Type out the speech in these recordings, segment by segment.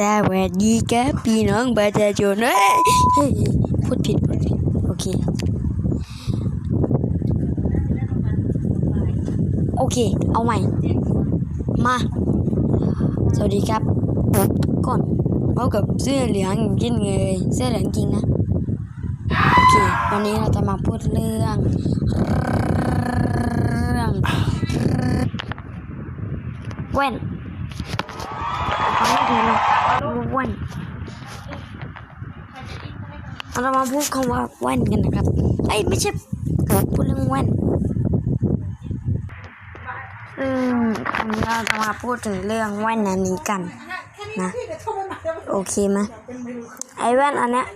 สวัสดีครับพี่น้องประชาชนเฮ้ยพูดผิดพูดผิดโอเค โอเค เอาใหม่ มา สวัสดีครับ ก่อนพบกับเสื้อเหลืองอย่งเช่นเคยเสื้อเหลืองจริงนะ โอเค วันนี้เราจะมาพูดเรื่องเรื่องแว่น ฟังไม่ถูกเลยแว่นเรามาพูดคำว่าว่นกันนะครับไอ้ยไม่ใช่พูดเรื่องว่นซึ่งวันนี้เราจะมาพูดถึงเรื่องแว่นอันนี้กันนะโอเคไหมไอ้แว่นอันเนี้ย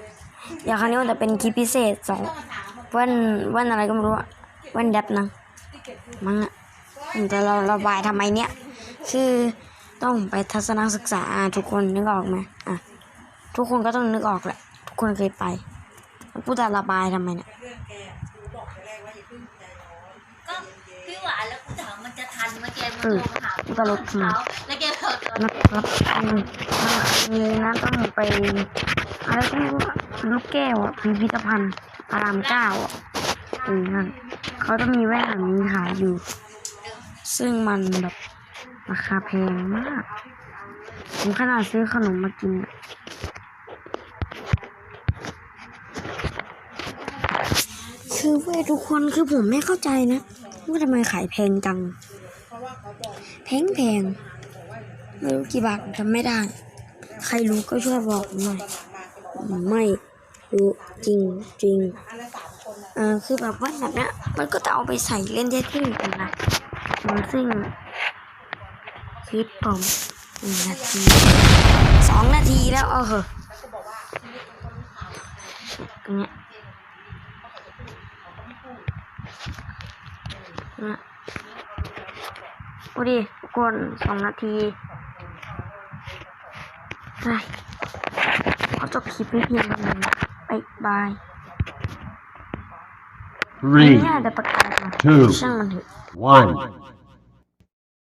อย่างครั้งนี้มันจะเป็นคลิปพิเศษสองแว่นแว่นอะไรก็ไม่รู้อะแว่นแดบนะมั้งอะแต่เราระบายทำไมเนี่ยคือ ต้องไปทัศนศึกษาอะทุกคนนึกออกไหมอะ ทุกคนก็ต้องนึกออกแหละ ทุกคนเคยไปแล้วพูดแต่ระบายทำไมเนี่ยก็พี่หวานแล้วกูถามมันจะทันเมื่อกี้มันอืโทมรมาหาตลกมาเขาแล้วแกบอกตอนนะครับอืมมีนะต้องไปอะไรก็ไม่รู้อะลูกแก้วอะพิพิธภัณฑ์พารามเก้าอะเออนั่นเขาจะมีแว่นแบบนี้ขายอยู่ ซึ่งมันแบบ ราคาแพงมาก ผมขนาดซื้อขนมมากินอะคือเว้ยทุกคนคือผมไม่เข้าใจนะว่าทำไมขายแพงจัง แพงแพงๆไม่รู้กี่บาทผมจำไม่ได้ ใครรู้ก็ช่วยบอกผมหน่อยผมไม่รู้จริงจริงๆเออคือแบบว่าแบบเนี้ยมันก็จะเอาไปใส่เล่นได้ที่กันนะอืมซึ่ง คลิปผมหนึ่งนาทีสองนาทีแล้วเออเหอะอันเนี้ยเนี่ยดูดิทุกคนสองนาทีไปขอจบคลิปไว้เพียงเท่านี้บายบาย Three, ไม่น่าจะประกาศมา two, ช่างมันเถอะ one.